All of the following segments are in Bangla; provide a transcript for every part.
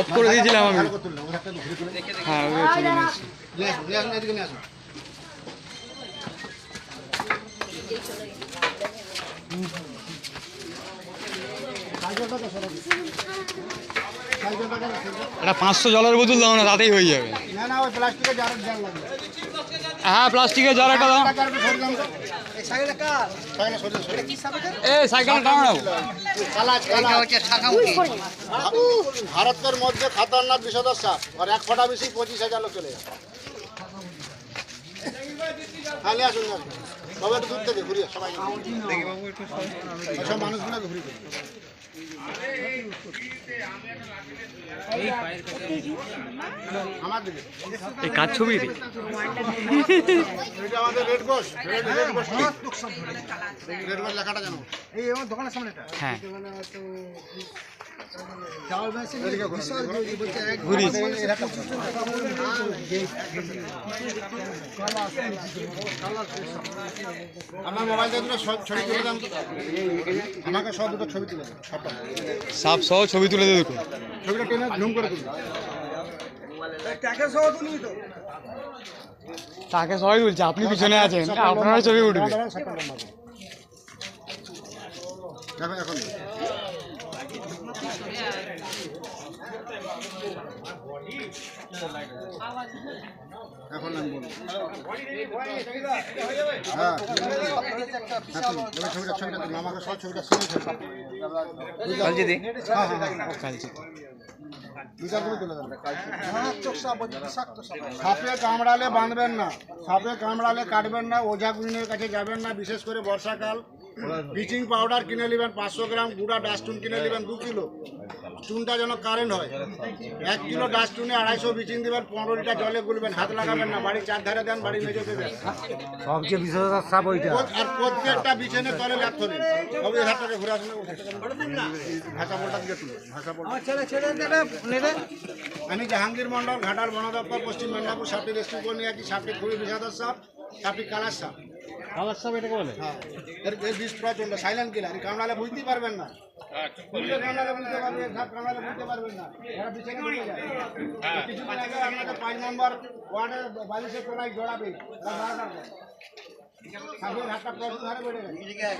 অফ করে দিয়েছিলাম আমি। হ্যাঁ পাঁচশো জলের বোতল দাও না তাতেই হয়ে যাবে। না না ওই প্লাস্টিকের জার জার লাগবে। হ্যাঁ প্লাস্টিকের জ্বর একটা দাও। ভারতের মধ্যে খতরনাক বিষধর সাপ আর এক ফোঁটা বেশি পঁচিশ হাজার লোক চলে যাবে না তবে একটু দূর থেকে ঘুরিয়ে সবাই। এই কাজ ছবি রে? এটা আমাদের রেড গোস রেড রেড গোস রেড গোস লেখাটা জানো? এই আমার দোকানের সামনে এটা। হ্যাঁ। আমার মোবাইল ছবি তুলে দাম তো। আমাকে সব দুটো ছবি তুলে সবটা সাপ সহ ছবি তুলে দিয়ে দেখুন। ছবিটা টেনে করে তাকে সবাই তুলছে আপনি পিছনে আছেন আপনারা ছবি উঠবে। এখন। এখন আমি বলব হ্যাঁ হ্যাঁ, ছবিটা ছবিটা আমাকে সব ছবিটা শুনে হ্যাঁ হ্যাঁ হ্যাঁ সাপ কামড়ালে বাঁধবেন না। সাপে কামড়ালে কাটবেন না। ওঝা গুণিনের কাছে যাবেন না। বিশেষ করে বর্ষাকাল। ব্লিচিং পাউডার কিনে নেবেন পাঁচশো গ্রাম গুঁড়া ডাস্টুন কিনে নেবেন দু কিলো। চুনটা যেন কারেন্ট হয়। এক কিলো ডাস্টুনে আড়াইশো ব্লিচিং দেবেন পনেরো লিটার জলে গুলবেন হাত লাগাবেন না বাড়ির চার ধারে দেন বাড়ির মেঝেতে দেন। সবচেয়ে সাপ ওইটা। আর প্রত্যেকটা বিছানে তলে লাগ ধরেন হাত থেকে ঘুরে ভাষা বলটা দিকে তুলো ভাষা আমি জাহাঙ্গীর মন্ডল ঘাটার বন দপ্তর পশ্চিম মেদিনীপুর সাপটি রেস্কিউ করে নিয়ে আছি সাপটি খুবই বিষাদর সাপ সাপটি কালার সাপ। কালার সাপ এটাকে বলে? হ্যাঁ। এর বিষ প্রচণ্ড সাইলেন্ট কিলার কামড়ালে বুঝতেই পারবেন না। কামড়ালে বুঝতে পারবেন সাপ কামড়ালে বুঝতে পারবেন না। এরা পিছনে ঢুকে যায়। কিছুদিন আগে আপনাদের পাঁচ নম্বর ওয়ার্ডে বালিশের তলায় জড়াবে। সাপের হাতটা প্রচুর হারে বেড়ে গেছে।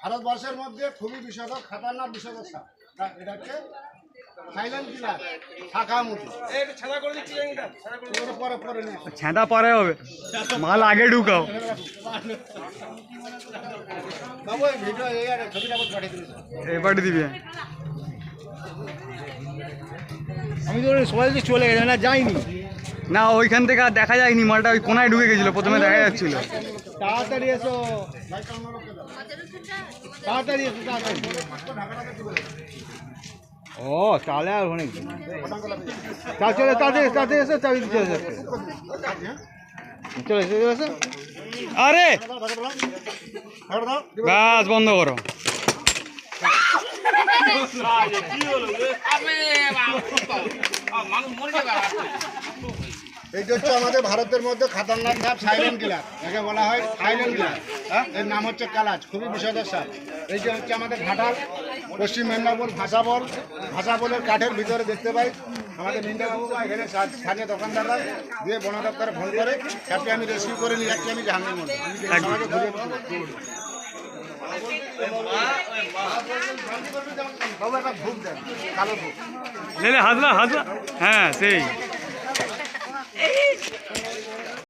ভারতবর্ষের মধ্যে খুবই বিষধর খাতারনাক বিষধর সাপ। এটা হচ্ছে ছেঁদা পরে হবে। মাল আগে ঢুকাও। এবারে দিবে। আমি তো সবাই যে চলে গেছে না যাইনি। না ওইখান থেকে আর দেখা যায়নি মালটা ওই কোনায় ঢুকে গেছিল প্রথমে দেখা যাচ্ছিল। তাড়াতাড়ি এসো। তাড়াতাড়ি এসো তাড়াতাড়ি। ও, তাহলে আর অনেক চলে তাড়াতাড়ি তাড়াতাড়ি এসো চলে আরে! ব্যাস বন্ধ করো। এইটা হচ্ছে আমাদের ভারতের মধ্যে খাতারনাক সাপ সাইলেন্ট কিলার একে বলা হয় সাইলেন্ট কিলার এর নাম হচ্ছে কালাজ, খুবই বিষয়দার সাপ। এইটা হচ্ছে আমাদের ঘাটাল। পশ্চিম মেদিনীপুর ভাষা বল, ভাষা কাঠের ভিতরে দেখতে পাই। আমাদের নিন্দাবাবু এখানে স্থানীয় দোকানদাররা দিয়ে বন দপ্তরে ফোন করে সাপকে আমি রেস্কিউ করে নিয়ে যাচ্ছি, আমি জাহাঙ্গীর মন্ডল আমি সবাইকে ঘুরিয়ে ঘুরিয়ে দিই। বাবু, একটা ভুক দেন কালো ভুক লেলে হাজলা হাজলা হ্যাঁ সেই।